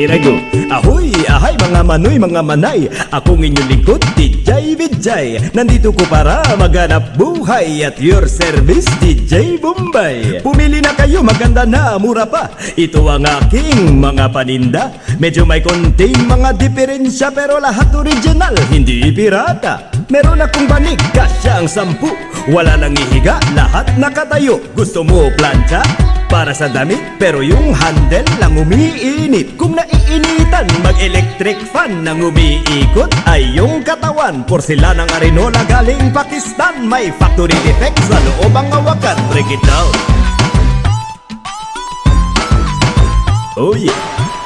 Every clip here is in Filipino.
Here I Ahoy, ahay mga manoy, mga manay. Akong inyong lingkod, DJ Vijay Nandito ko para maganap buhay At your service, DJ Bombay. Pumili na kayo, maganda na, mura pa. Ito ang aking mga paninda. Medyo may konting mga diferensya Pero lahat original, hindi pirata. Meron akong banig, kasya ang sampu Wala nang ihiga, lahat nakatayo. Gusto mo plancha? Para sa damit, pero yung handle lang umiinit. Kung naiinitan, mag-electric fan Nang umiikot. Ay yung katawan Porcelanang arenola galing Pakistan. May factory defect sa loob ang hawakan. Break it down. Oh yeah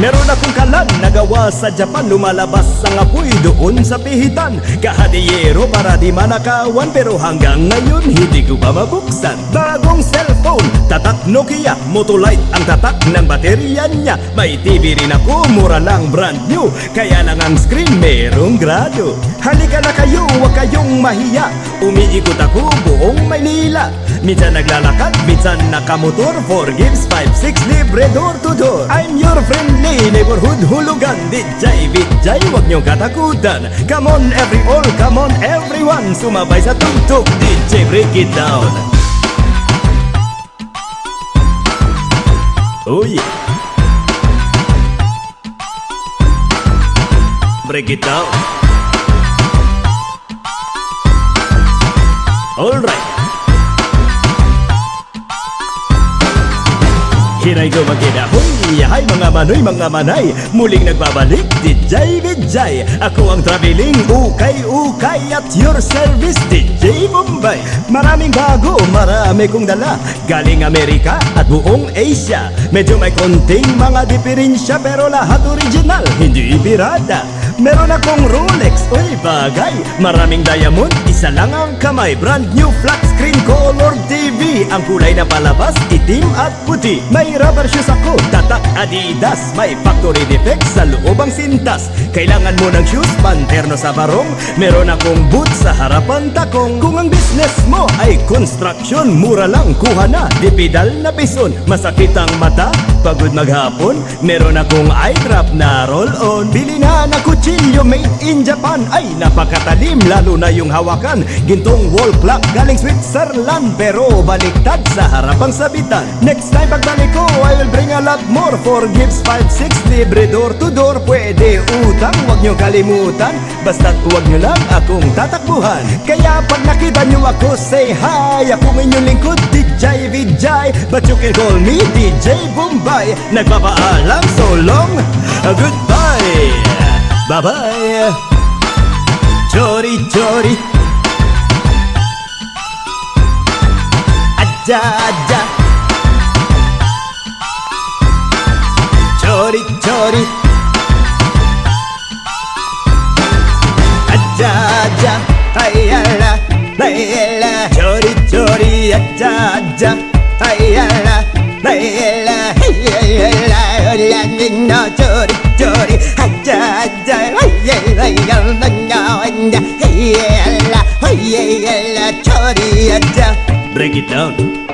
meron akong kalan Nagawa sa Japan. Lumalabas ang apoy doon sa pihitan. Kahadiyero para di manakawan. Pero hanggang ngayon hindi ko pa mabuksan. Bagong cellphone, tatak Nokia. Motolite ang tatak ng baterya niya. May TV rin ako, mura lang brand new. Kaya lang ang screen merong grado. Halika na kayo, huwag kayong mahiya. Umiikot ako buong Maynila Minsan naglalakad, minsan nakamotor Forgives 5-6 libre door to door I'm your friendly neighborhood hulugan DJ Vijay, huwag niyong katakutan Come on every all, come on everyone. Sumabay sa tugtog, DJ break it down. Oh yeah Break it down. Alright Here I go again Ahoy! Hi mga manoy, mga manay. Muling nagbabalik, DJ Vijay. Ako ang traveling ukay-ukay At your service, DJ Bombay. Maraming bago, marami kong dala. Galing Amerika at buong Asia. Medyo may konting mga diferensya Pero lahat original, hindi pirata Meron akong Rolex, oy bagay. Maraming diamond, isa lang ang kamay. Brand new flat screen color TV Ang kulay na palabas, itim at puti. May rubber shoes ako, tatak Adidas. May factory defect sa loob ang sintas. Kailangan mo ng shoes, panterno sa barong. Meron akong boots sa harapan takong. Kung ang business mo ay construction Mura lang, kuha na, di pedal na bison Masakit ang mata, pagod maghapon Meron akong eye drop na roll-on. Bili na na kutsilyo made in Japan. Ay napakatalim, lalo na yung hawakan. Gintong wall clock galing Switzerland Pero baliktad sa harapang sabitan. Next time pagbalik ko, I will bring a lot more. For gifts 5-6, libre door to door. Pwede utang, wag nyo kalimutan. Basta't huwag nyo lang akong tatakbuhan. Kaya pag nakita nyo ako, say hi. Ako inyong lingkod, DJ But you can call me DJ Bombay. Nagpapaalam, so long, goodbye. Bye-bye. Chori, chori. Aja, aja. Chori, chori നിന്ന? ചോറി ചോറി അജ്ജ അജ്ജ. ചോറി അജ്ജ. Break it down.